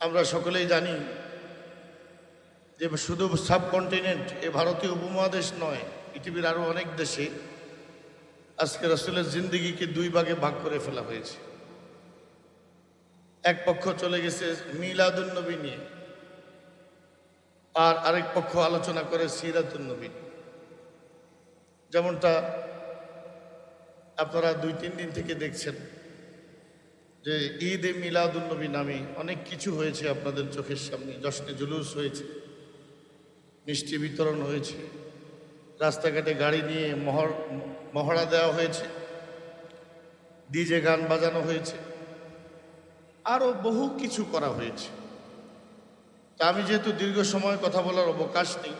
আমরা সকলেই জানি যে শুধু সাবকন্টিনেন্ট, এ ভারতীয় উপমহাদেশ নয়, পৃথিবীর আরও অনেক দেশে আজকে রসুলের জিন্দিগিকে দুই ভাগে ভাগ করে ফেলা হয়েছে এক পক্ষ চলে গেছে মিলাদুন্নবী নিয়ে, আর আরেক পক্ষ আলোচনা করে সিরাতুন্নবী নিয়ে। যেমনটা আপনারা দুই তিন দিন থেকে দেখছেন যে ঈদ এ মিলাদুন্নবী নামে অনেক কিছু হয়েছে আপনাদের চোখের সামনে। জশ্নে জুলুস হয়েছে, মিষ্টি বিতরণ হয়েছে, রাস্তাঘাটে গাড়ি নিয়ে মহর, মহড়া দেওয়া হয়েছে, ডিজে গান বাজানো হয়েছে আরও বহু কিছু করা হয়েছে। তা আমি যেহেতু দীর্ঘ সময় কথা বলার অবকাশ নেই,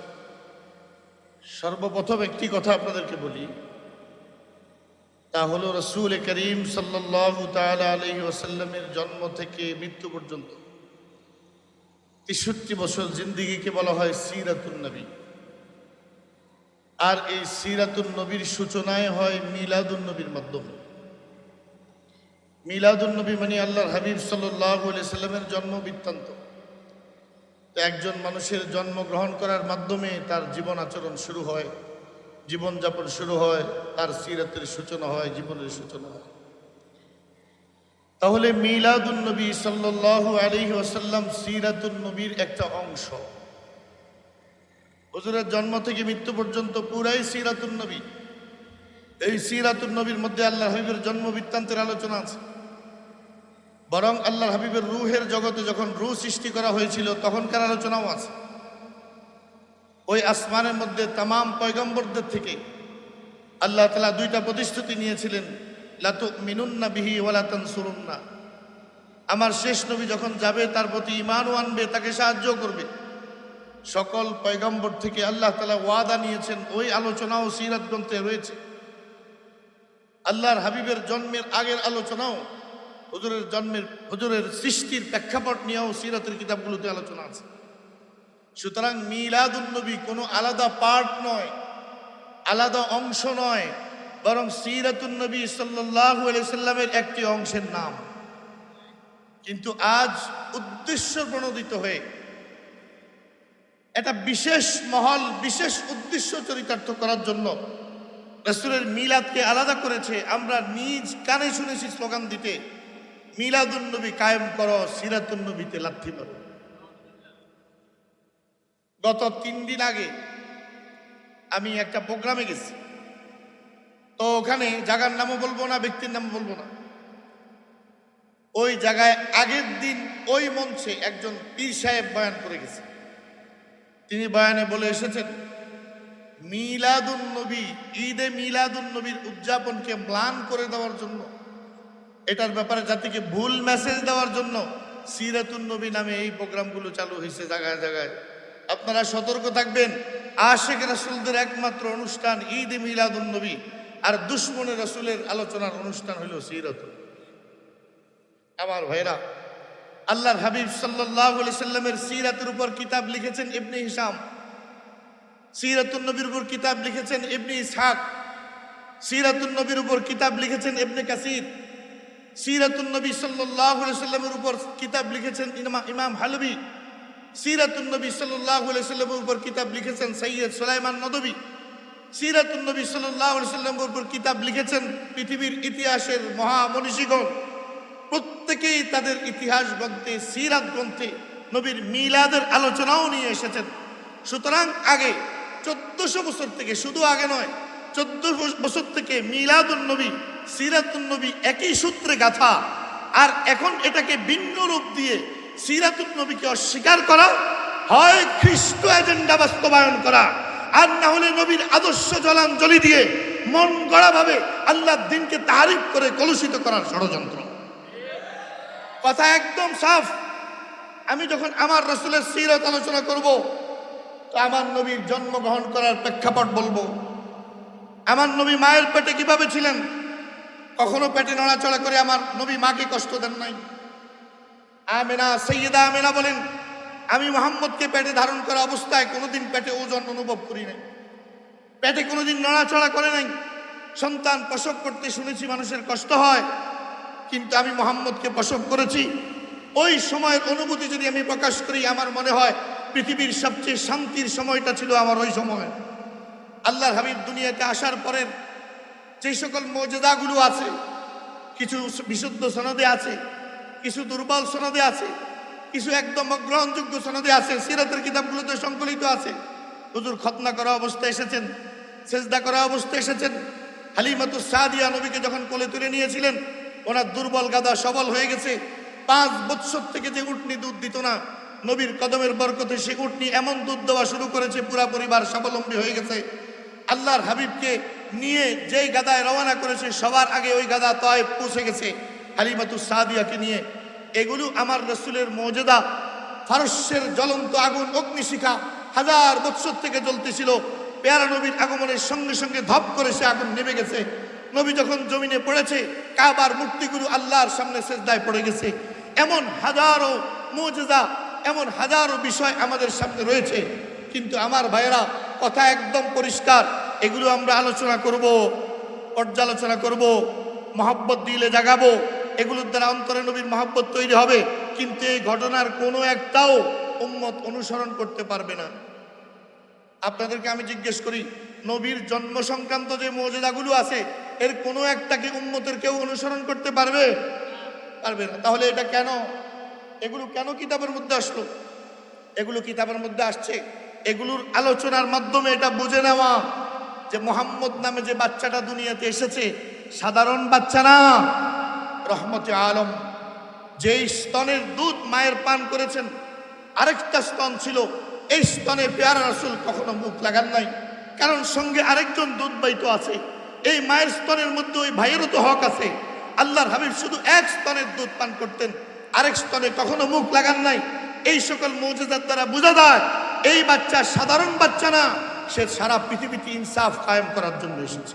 সর্বপ্রথম একটি কথা আপনাদেরকে বলি তা হলো রসুল করিম সাল্লাল্লাহু তাআলা আলাইহি ওয়াসাল্লামের জন্ম থেকে মৃত্যু পর্যন্ত তেষট্টি বছর জিন্দিগিকে বলা হয় সিরাতুন নবী। আর এই সিরাতুন নবীর সূচনায় হয় মিলাদুন নবীর মাধ্যমে। মিলাদুন নবী মানে আল্লাহর হাবিব আলাইহি সাল্লামের জন্ম বৃত্তান্ত। একজন মানুষের জন্ম গ্রহণ করার মাধ্যমে তার জীবন আচরণ শুরু হয় জীবনযাপন শুরু হয়, তার সিরাতের সূচনা হয়, জীবনের সূচনা হয়। তাহলে মিলাদুন নবী সাল্লাল্লাহু আলাইহি ওয়াসাল্লাম সিরাতুন নবীর একটা অংশ। হুজুরের জন্ম থেকে মৃত্যু পর্যন্ত পুরাই নবী। এই নবীর মধ্যে আল্লাহ হাবিবের জন্ম বৃত্তান্তের আলোচনা আছে। বরং আল্লাহ হাবিবের রুহের জগতে যখন রু সৃষ্টি করা হয়েছিল, তখনকার আলোচনাও আছে। ওই আসমানের মধ্যে তামাম পয়গম্বরদের থেকে আল্লাহ তালা দুইটা প্রতিশ্রুতি নিয়েছিলেন, লাতু মিনুন্না বিহি ওয়ালাতান সুরুন্না আমার শেষ নবী যখন যাবে, তার প্রতি ইমানও আনবে, তাকে সাহায্য করবে। সকল পয়গম্বর থেকে আল্লাহ তালা ওয়াদা নিয়েছেন, ওই আলোচনাও সিরাত গ্রন্থে রয়েছে। আল্লাহর হাবিবের জন্মের আগের আলোচনাও, হুজুরের জন্মের, হুজুরের সৃষ্টির প্রেক্ষাপট নিয়েও সিরাতের কিতাবগুলোতে আলোচনা আছে। সুতরাং মিলাদুন্নবী কোনো আলাদা পার্ট নয়, আলাদা অংশ নয়, বরং সিরাতুন্নবী আলাইহি সাল্লামের একটি অংশের নাম। কিন্তু আজ উদ্দেশ্য প্রণোদিত হয়ে একটা বিশেষ মহল, বিশেষ উদ্দেশ্য চরিতার্থ করার জন্য রসুলের মিলাদকে আলাদা করেছে। আমরা নিজ কানে শুনেছি স্লোগান দিতে মিলাদুন্নবী কায়েম করো সিরাতুন্নবীতে লাথি মারো। গত তিন দিন আগে আমি একটা প্রোগ্রামে গেছি। তো ওখানে জায়গার নামও বলব না, ব্যক্তির নামও বলব না। ওই জায়গায় আগের দিন ওই মঞ্চে একজন পীর সাহেব বয়ান করে গেছে। তিনি বয়ানে বলে এসেছেন মিলাদুন নবী ঈদে মিলাদুন নবীর উদযাপনকে ম্লান করে দেওয়ার জন্য, এটার ব্যাপারে জাতিকে ভুল মেসেজ দেওয়ার জন্য সিরাতুন নবী নামে এই প্রোগ্রামগুলো চালু হয়েছে জায়গায় জায়গায়। আপনারা সতর্ক থাকবেন। আশেখ রাসুলদের একমাত্র অনুষ্ঠান ঈদ এ মিলাদুন নবী আর দুশ্মনে রাসুলের আলোচনার অনুষ্ঠান হইল সিরত আমার ভাইরা, আল্লাহর হাবিব সাল্লাহ সিরাতের উপর কিতাব লিখেছেন ইবনে হিসাম সিরাতুন নবীর উপর কিতাব লিখেছেন ইবনে ইসহাক। সিরাতুন নবীর উপর কিতাব লিখেছেন ইবনে কাসির। সিরাতুন নবী সাল্লাহ সাল্লামের উপর কিতাব লিখেছেন ইমা- ইমাম হালবি। সিরাতুন নবী সাল্লাহ সাল্লামের উপর কিতাব লিখেছেন সৈয়দ সুলাইমান নদবী। সিরাতুন নবী সাল্লাহ সাল্লামের উপর কিতাব লিখেছেন পৃথিবীর ইতিহাসের মহামনীষীগণ। প্রত্যেকেই তাদের ইতিহাস গ্রন্থে, সিরাত গ্রন্থে নবীর মিলাদের আলোচনাও নিয়ে এসেছেন। সুতরাং আগে চোদ্দশো বছর থেকে, শুধু আগে নয় চোদ্দ বছর থেকে মিলাদুন নবী, সিরাতুন নবী একই সূত্রে গাথা। আর এখন এটাকে ভিন্ন রূপ দিয়ে সিরাতুন নবীকে অস্বীকার করা, হয় খ্রিস্ট এজেন্ডা বাস্তবায়ন করা, আর না হলে নবীর আদর্শ জলাঞ্জলি দিয়ে মন গড়া ভাবে আল্লাহর দিনকে তারিফ করে কলুষিত করার ষড়যন্ত্র। কথা একদম সাফ। আমি যখন আমার রসুলের সিরত আলোচনা করব, তো আমার নবীর জন্মগ্রহণ করার প্রেক্ষাপট বলব। আমার নবী মায়ের পেটে কীভাবে ছিলেন? কখনো পেটে নড়াচড়া করে আমার নবী মাকে কষ্ট দেন নাই। আমেনা সৈয়দা আমেনা বলেন, আমি মোহাম্মদকে পেটে ধারণ করা অবস্থায় কোনোদিন পেটে ওজন অনুভব করি নাই। পেটে কোনোদিন নড়াচড়া করে নাই। সন্তান প্রসব করতে শুনেছি মানুষের কষ্ট হয়, কিন্তু আমি মোহাম্মদকে প্রসব করেছি। ওই সময়ের অনুভূতি যদি আমি প্রকাশ করি, আমার মনে হয় পৃথিবীর সবচেয়ে শান্তির সময়টা ছিল আমার ওই সময়। আল্লাহর হাবিব দুনিয়াতে আসার পরের যে সকল মর্যাদাগুলো আছে, কিছু বিশুদ্ধ সনদে আছে কিছু দুর্বল সনদে আছে, কিছু একদম গ্রহণযোগ্য সনদে আছে, সিরাতের কিতাবগুলোতে সংকলিত আছে। হুজুর খতনা করা অবস্থায় এসেছেন, সেজদা করা অবস্থায় এসেছেন। হালিমাতুস সাদিয়া নবীকে যখন কোলে তুলে নিয়েছিলেন, ওনার দুর্বল গাদা সবল হয়ে গেছে। পাঁচ বৎসর থেকে যে উটনি দুধ দিত না, নবীর কদমের বরকতে সে উটনি এমন দুধ দেওয়া শুরু করেছে, পুরা পরিবার স্বাবলম্বী হয়ে গেছে। আল্লাহর হাবিবকে নিয়ে যেই গাদায় রওনা করেছে, সবার আগে ওই গাদা তয় পৌঁছে গেছে। হালিমাতুস সাদিয়াকে নিয়ে, এগুলো আমার রসুলের মর্যাদা। ফারস্যের জ্বলন্ত আগুন, অগ্নিশিখা হাজার বৎসর থেকে জ্বলতেছিল। পেয়ারা নবীর আগমনের সঙ্গে সঙ্গে ধপ করে সে আগুন নেমে গেছে। নবী যখন জমিনে পড়েছে, কাবার মূর্তিগুলো আল্লাহর সামনে সেজদায় পড়ে গেছে। এমন হাজারো মর্যাদা, এমন হাজারো বিষয় আমাদের সামনে রয়েছে। কিন্তু আমার ভাইয়েরা, কথা একদম পরিষ্কার, এগুলো আমরা আলোচনা করব, পর্যালোচনা করব, মহাব্বত দিলে জাগাবো এগুলোর দ্বারা অন্তরে নবীর মহাব্বত তৈরি হবে, কিন্তু এই ঘটনার কোনো একটাও উম্মত অনুসরণ করতে পারবে না। আপনাদেরকে আমি জিজ্ঞেস করি, নবীর জন্ম সংক্রান্ত যে মর্যাদাগুলো আছে, এর কোনো একটাকে উম্মতের কেউ অনুসরণ করতে পারবে? পারবে না। তাহলে এটা কেন? এগুলো কেন কিতাবের মধ্যে আসলো? এগুলো কিতাবের মধ্যে আসছে, এগুলোর আলোচনার মাধ্যমে এটা বুঝে নেওয়া যে মোহাম্মদ নামে যে বাচ্চাটা দুনিয়াতে এসেছে, সাধারণ বাচ্চা না। রহমতে আলম, যেই স্তনের দুধ মায়ের পান করেছেন, আরেকটা স্তন ছিল, এই স্তনে পেয়ারা রসুল কখনো মুখ লাগান নাই। কারণ সঙ্গে আরেকজন দুধ বাইত আছে, এই মায়ের স্তনের মধ্যে ওই ভাইয়েরও তো হক আছে। আল্লাহর হাবিব শুধু এক স্তনের দুধ পান করতেন, আরেক স্তনে কখনো মুখ লাগান নাই। এই সকল মৌজাদার দ্বারা বোঝা যায়, এই বাচ্চা সাধারণ বাচ্চা না, সে সারা পৃথিবীতে ইনসাফ কায়েম করার জন্য এসেছে।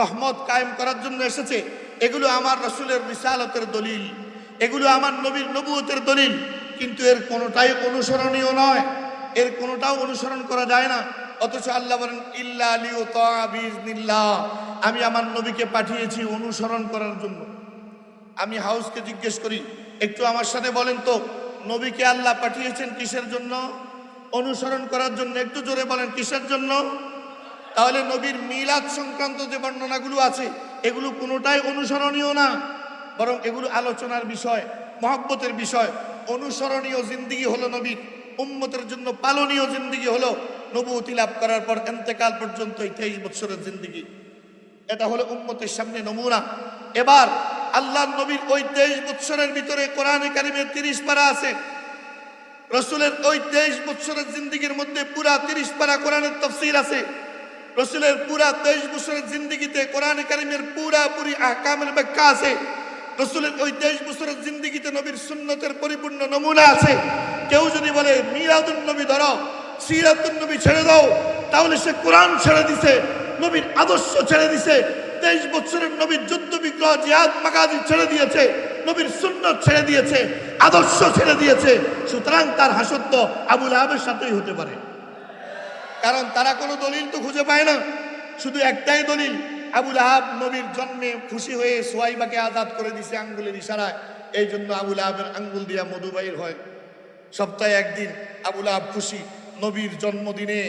রহমত কায়েম করার জন্য এসেছে। এগুলো আমার রসুলের বিশালতের দলিল, এগুলো আমার নবীর নবুয়তের দলিল, কিন্তু এর কোনোটাই অনুসরণীয় নয়। এর কোনোটাও অনুসরণ করা যায় না। অথচ আল্লাহ বলেন, ইল্লা আমি আমার নবীকে পাঠিয়েছি অনুসরণ করার জন্য। আমি হাউসকে জিজ্ঞেস করি, একটু আমার সাথে বলেন তো, নবীকে আল্লাহ পাঠিয়েছেন কিসের জন্য? অনুসরণ করার জন্য একটু জোরে বলেন, কিসের জন্য? তাহলে নবীর মিলাদ সংক্রান্ত যে বর্ণনাগুলো আছে এগুলো কোনোটাই অনুসরণীয় না, বরং এগুলো আলোচনার বিষয়, মহব্বতের বিষয়। অনুসরণীয় জিন্দিগি হলো নবীর, উম্মতের জন্য পালনীয় জিন্দিগি হলো নবুতি লাভ করার পর এন্তেকাল পর্যন্ত এই তেইশ বছরের জিন্দিগি। এটা হলো উম্মতের সামনে নমুনা। এবার আল্লাহ নবীর ওই তেইশ বৎসরের ভিতরে কোরআনে কারিমের তিরিশ পারা আছে। রসুলের ওই তেইশ বৎসরের জিন্দিগির মধ্যে পুরা তিরিশ পারা কোরআনের তফসিল আছে। রসুলের পুরা তেইশ বছরের জিন্দিগিতে কোরআন কারিমের পুরা পুরি আহকামের ব্যাখ্যা আছে। রসুলের ওই তেইশ বছরের জিন্দিগিতে নবীর সুন্নতের পরিপূর্ণ নমুনা আছে। কেউ যদি বলে মিরাদুল নবী, ধরো সিরাতুল নবী ছেড়ে দাও। তাহলে সে কোরআন ছেড়ে দিছে, নবীর আদর্শ ছেড়ে দিছে। তেইশ বছরের নবীর যুদ্ধ বিগ্রহ জিহাদ, মাগাজি ছেড়ে দিয়েছে, নবীর সুন্নত ছেড়ে দিয়েছে, আদর্শ ছেড়ে দিয়েছে। সুতরাং তার হাসত্ব আবুল আহাবের সাথেই হতে পারে। কারণ তারা কোনো দলিল তো খুঁজে পায় না। শুধু একটাই দলিল আবুল আহাব নবীর জন্মে খুশি হয়ে সোয়াইবাকে আজাদ করে দিছে আঙ্গুলের ইশারায়। এই জন্য আবুল আহাবের আঙ্গুল দিয়া মধুবাইর হয়। সপ্তাহে একদিন আবুল আহাব খুশি নবীর জন্মদিনে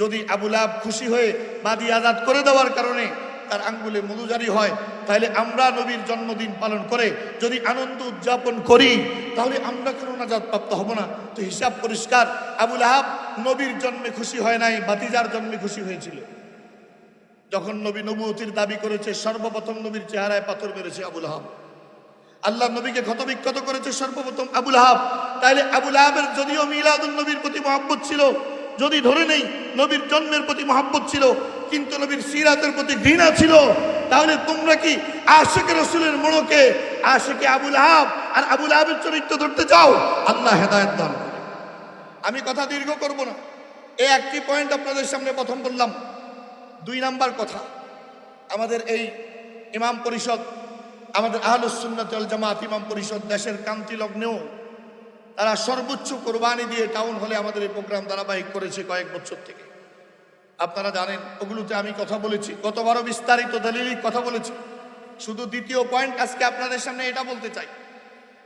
যদি আবুল আহাব খুশি হয়ে বাদি আজাদ করে দেওয়ার কারণে তার আঙ্গুলে মধুজারি হয় তাহলে আমরা নবীর জন্মদিন পালন করে যদি আনন্দ উদযাপন করি, তাহলে আমরা কেন নাজাদ প্রাপ্ত হব না? তো হিসাব পরিষ্কার আবুল আহাব নবীর জন্মে খুশি হয় নাই বাতিজার জন্মে খুশি হয়েছিল। যখন নবী নবুতির দাবি করেছে, সর্বপ্রথম নবীর চেহারায় পাথর মেরেছে আবুল আহাব আল্লাহ নবীকে ক্ষতবিক্ষত করেছে সর্বপ্রথম আবুল আহাব তাইলে আবুল আহাবের যদিও মিলাদুল নবীর প্রতি মহাব্বত ছিল, যদি ধরে নেই, নবীর জন্মের প্রতি মহাব্বত ছিল, কিন্তু নবীর সিরাতের প্রতি ঘৃণা ছিল তাহলে তোমরা কি আশেকে রসুলের মোড়কে আশেকে আবুল আহাব আর আবুল আহাবের চরিত্র ধরতে চাও আল্লাহ হেদায়ত দান। আমি কথা দীর্ঘ করব না। এই একটি পয়েন্ট আপনাদের সামনে প্রথম বললাম। দুই নাম্বার কথা। আমাদের এই ইমাম পরিষদ, আমাদের আহলুসুন্নতল জামাত ইমাম পরিষদ দেশের কান্তি লগ্নেও তারা সর্বোচ্চ কোরবানি দিয়ে টাউন হলে আমাদের এই প্রোগ্রাম ধারাবাহিক করেছে কয়েক বছর থেকে। আপনারা জানেন, ওগুলোতে আমি কথা বলেছি। গতবারও বিস্তারিত দলিলিক কথা বলেছি। শুধু দ্বিতীয় পয়েন্ট আজকে আপনাদের সামনে এটা বলতে চাই।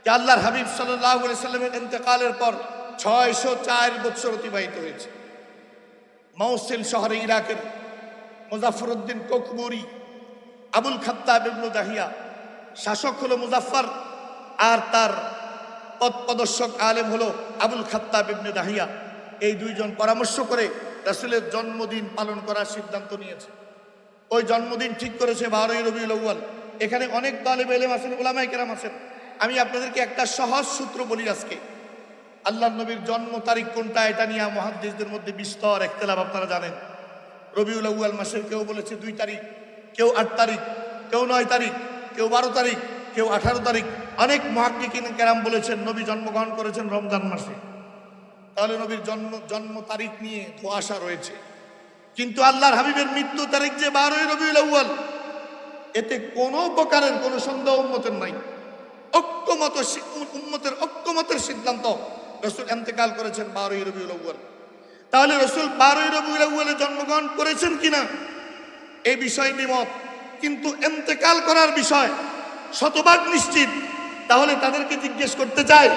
যে আল্লাহর হাবিব সাল্লাহ সাল্লামের ইন্তেকালের পর ছয়শো চার বছর অতিবাহিত হয়েছে। মৌসিল শহরে ইরাকের মুজাফরউদ্দিন কোকবুরি, আবুল খাত্তাব ইবনু দাহিয়া শাসক হলো মুজাফফর আর তার পদপ্রদর্শক আলেম হলো আবুল খাত্তাব ইবনে দাহিয়া। এই দুইজন পরামর্শ করে রাসূলের জন্মদিন পালন করার সিদ্ধান্ত নিয়েছে। ওই জন্মদিন ঠিক করেছে বারোই রবিউল আউয়াল। এখানে অনেক তালেব এলেম আছেন ওলামাই কেরাম আছেন। আমি আপনাদেরকে একটা সহজ সূত্র বলি আজকে। আল্লাহ নবীর জন্ম তারিখ কোনটা এটা নিয়ে মহাদ্দেশদের মধ্যে বিস্তর একতলাপ আপনারা জানেন। রবিউল আউয়াল মাসের কেউ বলেছে দুই তারিখ, কেউ আট তারিখ, কেউ নয় তারিখ, কেউ বারো তারিখ, কেউ আঠারো তারিখ। অনেক মহাকিকিন কেরাম বলেছেন, নবী জন্মগ্রহণ করেছেন রমজান মাসে। তাহলে নবীর জন্ম জন্ম তারিখ নিয়ে ধোয়াশা রয়েছে। কিন্তু আল্লাহর হাবিবের মৃত্যু তারিখ যে বারোই রবিউল আউয়াল, এতে কোনো প্রকারের কোনো সন্দেহ উন্মতের নাই। ঐক্যমত উন্মতের ঐক্যমতের সিদ্ধান্ত রসুল এন্তেকাল করেছেন বারোই রবিউল আউয়াল। তাহলে রসুল বারোই রবিউল আউয়ালে জন্মগ্রহণ করেছেন কিনা এই বিষয় নিমত কিন্তু এন্তেকাল করার বিষয় শতভাগ নিশ্চিত। তাহলে তাদেরকে জিজ্ঞেস করতে চাই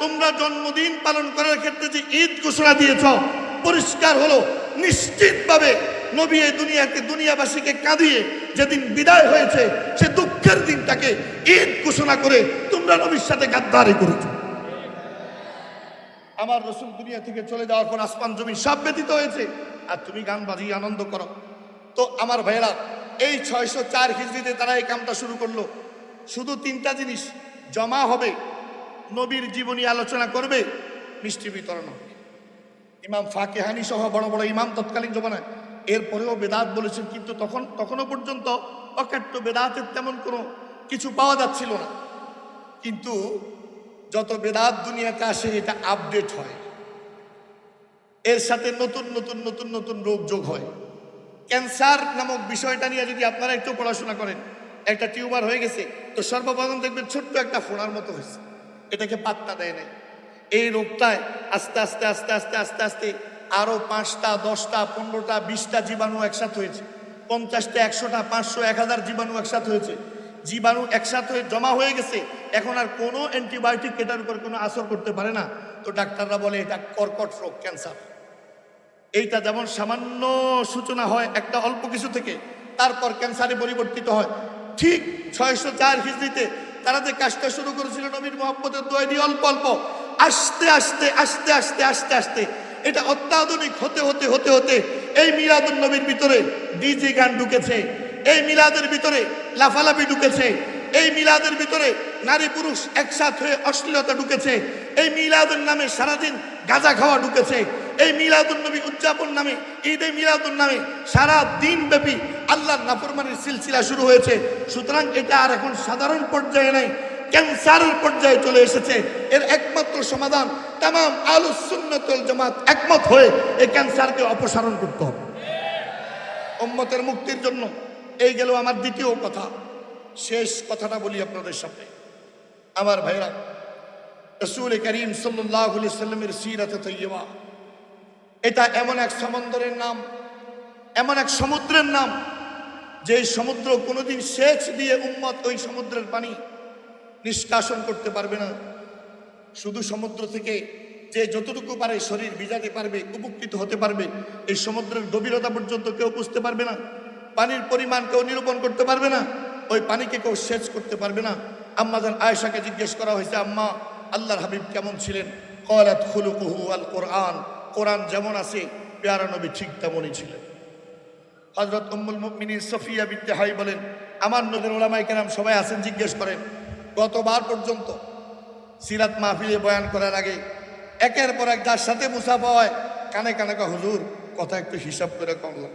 তোমরা জন্মদিন পালন করার ক্ষেত্রে যে ঈদ ঘোষণা দিয়েছ, পরিষ্কার হলো, নিশ্চিতভাবে নবী এই দুনিয়াকে, দুনিয়াবাসীকে কাঁদিয়ে যেদিন বিদায় হয়েছে, সে দুঃখের দিনটাকে ঈদ ঘোষণা করে তোমরা নবীর সাথে গাদ্দারি করেছ। আমার রসুল দুনিয়া থেকে চলে যাওয়ার পর আসমান জমি সব ব্যতীত হয়েছে। আর তুমি গান বাজিয়ে আনন্দ করো। তো আমার ভাইয়েরা, এই ছয়শো চার হিজড়িতে তারা এই কামটা শুরু করল। শুধু তিনটা জিনিস, জমা হবে নবীর জীবনী আলোচনা করবে, মিষ্টি বিতরণ হবে। ইমাম ফাকেহানি সহ বড় বড় ইমাম তৎকালীন জমানায় এরপরেও বেদাত বলেছেন, কিন্তু তখন, তখনও পর্যন্ত অকাট্য বেদাতের তেমন কোনো কিছু পাওয়া যাচ্ছিল না। কিন্তু যত বেদাত দুনিয়াতে আসে, এটা আপডেট হয়। এর সাথে নতুন নতুন নতুন নতুন রোগ যোগ হয়। ক্যান্সার নামক বিষয়টা নিয়ে যদি আপনারা একটু পড়াশোনা করেন, একটা টিউমার হয়ে গেছে, তো সর্বপ্রথম দেখবেন ছোট্ট একটা ফোনার মতো হয়েছে। এটাকে পাত্তা দেয় নাই। এই রোগটায় আস্তে আস্তে আস্তে আস্তে আস্তে আস্তে আরও পাঁচটা, দশটা, পনেরোটা, বিশটা জীবাণু একসাথে হয়েছে। পঞ্চাশটা, একশোটা, পাঁচশো, এক হাজার জীবাণু একসাথে হয়েছে। জীবাণু একসাথে জমা হয়ে গেছে, এখন আর কোনো অ্যান্টিবায়োটিক এটার উপর কোনো আসর করতে পারে না। তো ডাক্তাররা বলে, এটা কর্কট রোগ, ক্যান্সার। এইটা যেমন সামান্য সূচনা হয় একটা অল্প কিছু থেকে, তারপর ক্যান্সারে পরিবর্তিত হয়। ঠিক ছয়শো চার হিজড়িতে তারা যে কাজটা শুরু করেছিল নবীর মোহাম্মদের দিয়ে অল্প অল্প, আস্তে আস্তে আস্তে আস্তে আস্তে আস্তে, এটা অত্যাধুনিক হতে হতে হতে হতে এই মিলাদুল নবীর ভিতরে ডিজে গান ঢুকেছে, এই মিলাদের ভিতরে লাফালাফি ঢুকেছে, এই মিলাদের ভিতরে নারী পুরুষ একসাথ হয়ে অশ্লীলতা ঢুকেছে, এই মিলাদের নামে সারাদিন গাঁজা খাওয়া ঢুকেছে এই মিলাদুল নবী উদযাপন নামে, ঈদ ঈদে মিলাদুল নামে সারা দিন ব্যাপী আল্লাহর নাফরমানির সিলসিলা শুরু হয়েছে। সুতরাং এটা আর এখন সাধারণ পর্যায়ে নাই, ক্যান্সারের পর্যায়ে চলে এসেছে। এর একমাত্র সমাধান তাম আলু সুন্নতুল জামাত একমত হয়ে এই ক্যান্সারকে অপসারণ করতে হবে। উম্মতের মুক্তির জন্য এই গেল আমার দ্বিতীয় কথা। শেষ কথাটা বলি আপনাদের সামনে। আমার ভাইরা, রসুল করিম সাল্লাহ সাল্লামের সিরাতে তৈবা এটা এমন এক সমন্দরের নাম, এমন এক সমুদ্রের নাম যে সমুদ্র কোনোদিন সেচ দিয়ে উম্মত ওই সমুদ্রের পানি নিষ্কাশন করতে পারবে না। শুধু সমুদ্র থেকে যে যতটুকু পারে শরীর ভিজাতে পারবে, উপকৃত হতে পারবে, এই সমুদ্রের গভীরতা পর্যন্ত কেউ বুঝতে পারবে না। পানির পরিমাণ কেউ নিরূপণ করতে পারবে না, ওই পানিকে কেউ সেচ করতে পারবে না। আম্মাজান আয়েশাকে জিজ্ঞেস করা হয়েছে, আম্মা, আল্লাহর হাবিব কেমন ছিলেন? কলাত খুলুকুহু আল কোরআন কোরআন যেমন আছে, পেয়ারা নবী ঠিক তেমনই ছিলেন। হজরত উম্মুল মুমিনিন সফিয়া বিদ্যা হাই বলেন, আমার নদীর ওলামাই কেরাম সবাই আছেন, জিজ্ঞেস করেন, গতবার পর্যন্ত সিরাত মাহফিলে বয়ান করার আগে একের পর এক যার সাথে মুসাফা হয়, কানে কানে কা হুজুর, কথা একটু হিসাব করে কমলাম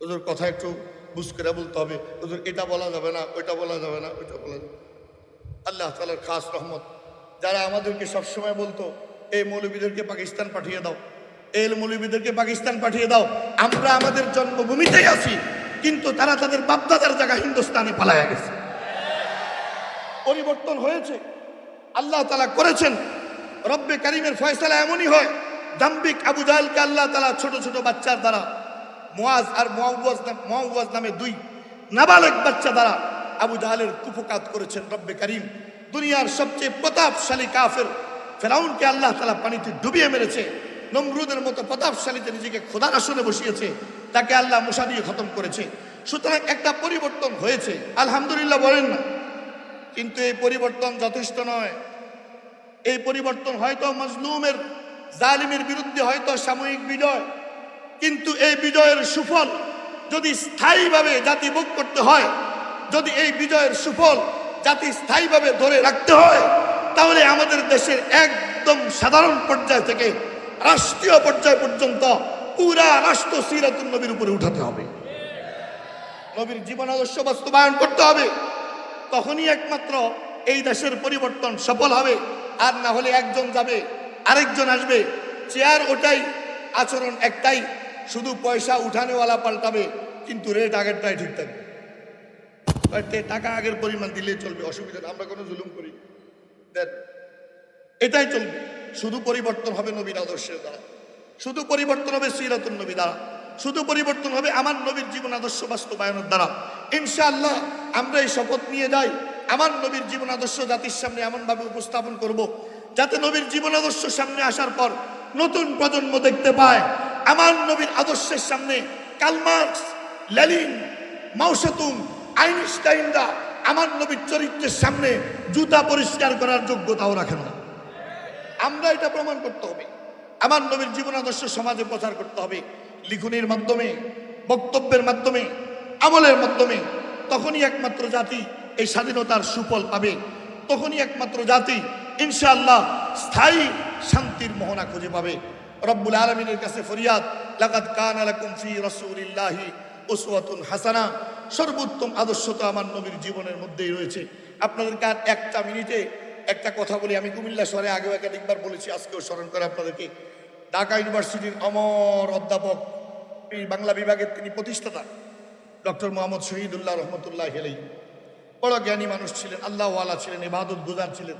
হুজুর, কথা একটু বুঝ করে বলতে হবে। হুজুর, এটা বলা যাবে না, ওইটা বলা যাবে না, ওইটা বলা যাবে। আল্লাহ তালার খাস রহমত, যারা আমাদেরকে সবসময় বলতো এই মৌলবীদেরকে পাকিস্তান পাঠিয়ে দাও। এই মৌলবীদেরকে পাকিস্তান পাঠিয়ে দাও। আমরা আমাদের জন্মভূমিতেই আছি, কিন্তু তারা তাদের বাপদাদার জায়গা হিন্দুস্তানে পালায়া গেছে। পরিবর্তন হয়েছে। আল্লাহ তালা করেছেন, রব্বে কারিমের ফয়সালা এমনই হয় দাম্বিক আবু জাহালকে আল্লাহ তালা ছোট ছোট বাচ্চার দ্বারা মোয়াজ আর মোয়াজ মোয়াজ নামে দুই নাবালেক বাচ্চা দ্বারা আবু জাহালের কুপকাত করেছেন রব্বে কারিম। দুনিয়ার সবচেয়ে প্রতাপশালী কাফের ফেরাউনকে আল্লাহ তালা পানিতে ডুবিয়ে মেরেছে, নমরুদের মতো প্রতাপশালীতে নিজেকে খোদার আসনে বসিয়েছে, তাকে আল্লাহ মুসা দিয়ে খতম করেছে। সুতরাং একটা পরিবর্তন হয়েছে। আলহামদুলিল্লাহ বলেন না, কিন্তু এই পরিবর্তন যথেষ্ট নয়। এই পরিবর্তন হয়তো মজলুমের, জালিমের বিরুদ্ধে হয়তো সাময়িক বিজয়, কিন্তু এই বিজয়ের সুফল যদি স্থায়ীভাবে জাতি ভোগ করতে হয়, যদি এই বিজয়ের সুফল জাতি স্থায়ীভাবে ধরে রাখতে হয় তাহলে আমাদের দেশের একদম সাধারণ পর্যায় থেকে রাষ্ট্রীয় পর্যায় পর্যন্ত পুরা রাষ্ট্র সিরাতুল নবীর উপরে উঠাতে হবে। নবীর জীবন আদর্শ বাস্তবায়ন করতে হবে। তখনই একমাত্র এই দেশের পরিবর্তন সফল হবে। আর না হলে একজন যাবে, আরেকজন আসবে। চেয়ার ওটাই, আচরণ একটাই। শুধু পয়সা উঠানেওয়ালা পাল্টাবে, কিন্তু রেট আগেরটাই ঠিক থাকবে। টাকা আগের পরিমাণ দিলে চলবে, অসুবিধা আমরা কোনো জুলুম করি। দেন। এটাই চলবে। শুধু পরিবর্তন হবে নবীর আদর্শের দ্বারা। শুধু পরিবর্তন হবে সিরাতুল নবী দ্বারা। শুধু পরিবর্তন হবে আমার নবীর জীবন আদর্শ বাস্তবায়নের দ্বারা। ইনশাআল্লাহ আমরা এই শপথ নিয়ে যাই। আমার নবীর জীবন আদর্শ জাতির সামনে এমনভাবে উপস্থাপন করব, যাতে নবীর জীবন আদর্শ সামনে আসার পর নতুন প্রজন্ম দেখতে পায়। আমার নবীর আদর্শের সামনে কালমার্কস, লেলিন মাউসাতুম আইনস্টাইনরা আমার নবীর চরিত্রের সামনে জুতা পরিষ্কার করার যোগ্যতাও রাখে না। আমরা এটা প্রমাণ করতে হবে। আমার নবীর জীবন আদর্শ সমাজে প্রচার করতে হবে। লিখনির মাধ্যমে, বক্তব্যের মাধ্যমে, আমলের মাধ্যমে তখনই একমাত্র জাতি এই স্বাধীনতার সুফল পাবে। তখনই একমাত্র জাতি ইনশাআল্লাহ স্থায়ী শান্তির মোহনা খুঁজে পাবে। রব্বুল আলমিনের কাছে ফরিয়াদ লাকাত কান আলাকুম ফি উসওয়াতুন হাসানা, সর্বোত্তম আদর্শ তো আমার নবীর জীবনের মধ্যেই রয়েছে। আপনাদেরকে আর একটা মিনিটে একটা কথা বলি, আমি কুমিল্লা শহরে আগেও একাধিকবার বলেছি, আজকেও স্মরণ করে আপনাদেরকে। ঢাকা ইউনিভার্সিটির অমর অধ্যাপক বাংলা বিভাগের তিনি প্রতিষ্ঠাতা, ডক্টর মোহাম্মদ শহীদুল্লাহ রহমতুল্লাহ হেলেই বড় জ্ঞানী মানুষ ছিলেন, আল্লাহওয়ালা ছিলেন, ইবাদত গুজার ছিলেন।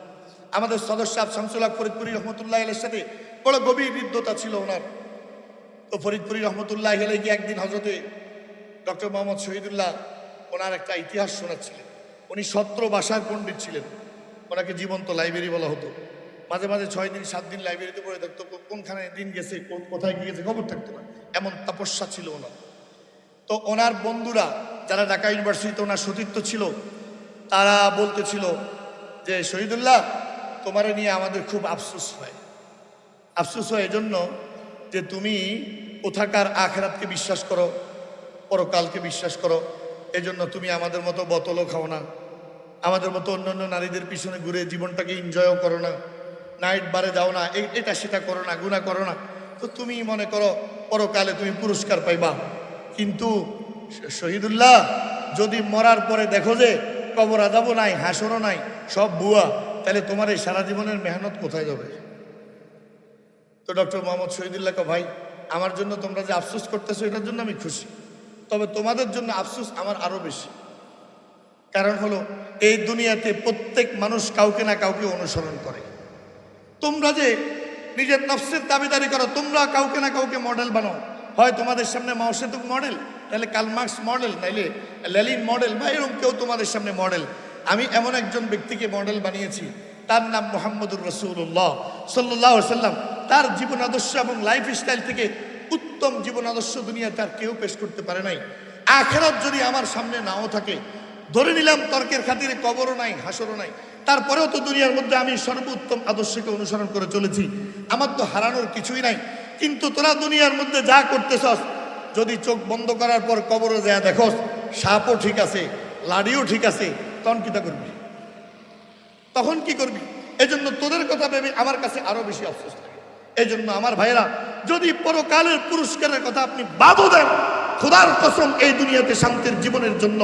আমাদের সদস্য শামসুল্লাহ ফরিদপুরি রহমতুল্লাহ এলের সাথে বড় গভীর হৃদ্যতা ছিল ওনার। তো ফরিদপুরি রহমতুল্লাহ হেলে গিয়ে একদিন হজরতে ডক্টর মোহাম্মদ শহীদুল্লাহ ওনার একটা ইতিহাস শোনাচ্ছিলেন। উনি সত্র ভাষার পণ্ডিত ছিলেন। ওনাকে জীবন্ত লাইব্রেরি বলা হতো। মাঝে মাঝে ছয় দিন, সাত দিন লাইব্রেরিতে পড়ে থাকতো কোনখানে দিন গেছে কোথায় গিয়েছে খবর থাকতো না। এমন তপস্যা ছিল ওনার। তো ওনার বন্ধুরা যারা ঢাকা ইউনিভার্সিটিতে ওনার সতীর্থ ছিল, তারা বলতেছিল যে, শহীদুল্লাহ, তোমারে নিয়ে আমাদের খুব আফসোস হয়। আফসোস হয় এজন্য যে তুমি কোথাকার আখেরাতকে বিশ্বাস করো পরকালকে বিশ্বাস করো, এজন্য তুমি আমাদের মতো বোতলও খাও না। আমাদের মতো অন্যান্য নারীদের পিছনে ঘুরে জীবনটাকে এনজয়ও করো না। নাইট বারে যাও না এটা সেটা করো না গুণা করো না। তো তুমি মনে করো পরকালে তুমি পুরস্কার পাইবা। কিন্তু শহীদুল্লাহ, যদি মরার পরে দেখো যে কবর আদাবও নাই, হাসরও নাই, সব বুয়া তাহলে তোমার এই সারা জীবনের মেহনত কোথায় যাবে? তো ডক্টর মোহাম্মদ শহীদুল্লাহ ভাই, আমার জন্য তোমরা যে আফসোস করতেছো, এটার জন্য আমি খুশি। তবে তোমাদের জন্য আফসোস আমার আরও বেশি। কারণ হলো, এই দুনিয়াতে প্রত্যেক মানুষ কাউকে না কাউকে অনুসরণ করে। তোমরা যে নিজের নফসের দাবিদারি করো, তোমরা কাউকে না কাউকে মডেল বানাও। হয় তোমাদের সামনে মাওসেতুক মডেল তাহলে কালমার্কস মডেল নাইলে লেলিন মডেল বা এরকম কেউ তোমাদের সামনে মডেল আমি এমন একজন ব্যক্তিকে মডেল বানিয়েছি, তার নাম মোহাম্মদুর রসুল্লাহ সাল্লাহ সাল্লাম তার জীবন আদর্শ এবং লাইফ স্টাইল থেকে উত্তম জীবন আদর্শ দুনিয়া তার কেউ পেশ করতে পারে নাই। আখেরাত যদি আমার সামনে নাও থাকে, ধরে নিলাম তর্কের খাতিরে কবরও নাই, হাসরও নাই। তারপরেও তো দুনিয়ার মধ্যে আমি সর্বোত্তম আদর্শকে অনুসরণ করে চলেছি। আমার তো হারানোর কিছুই নাই। কিন্তু তোরা দুনিয়ার মধ্যে যা করতেছস, যদি চোখ বন্ধ করার পর কবরে যা দেখোস, সাপও ঠিক আছে, লাড়িও ঠিক আছে, তখন কিতা করবি? তখন কি করবি? এজন্য তোদের কথা ভেবে আমার কাছে আরও বেশি আফসোস। লাগে এই জন্য আমার ভাইরা যদি পরকালের পুরস্কারের কথা আপনি বাদও দেন, খোদার কসম এই দুনিয়াতে শান্তির জীবনের জন্য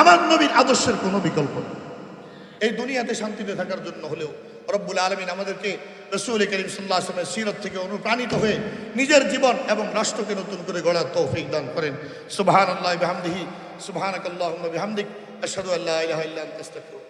আমার নবীর আদর্শের কোনো বিকল্প নেই। এই দুনিয়াতে শান্তিতে থাকার জন্য হলেও রব্বুল আলমিন আমাদেরকে রসুল করিম সাল্লাহ আসলামের সিরত থেকে অনুপ্রাণিত হয়ে নিজের জীবন এবং রাষ্ট্রকে নতুন করে গড়ার তৌফিক দান করেন। সুবাহান আল্লাহ বিহামদিহি সুবাহানক আল্লাহ বিহামদিক, আশহাদু আল্লাহ আস্তাগফিরুকা।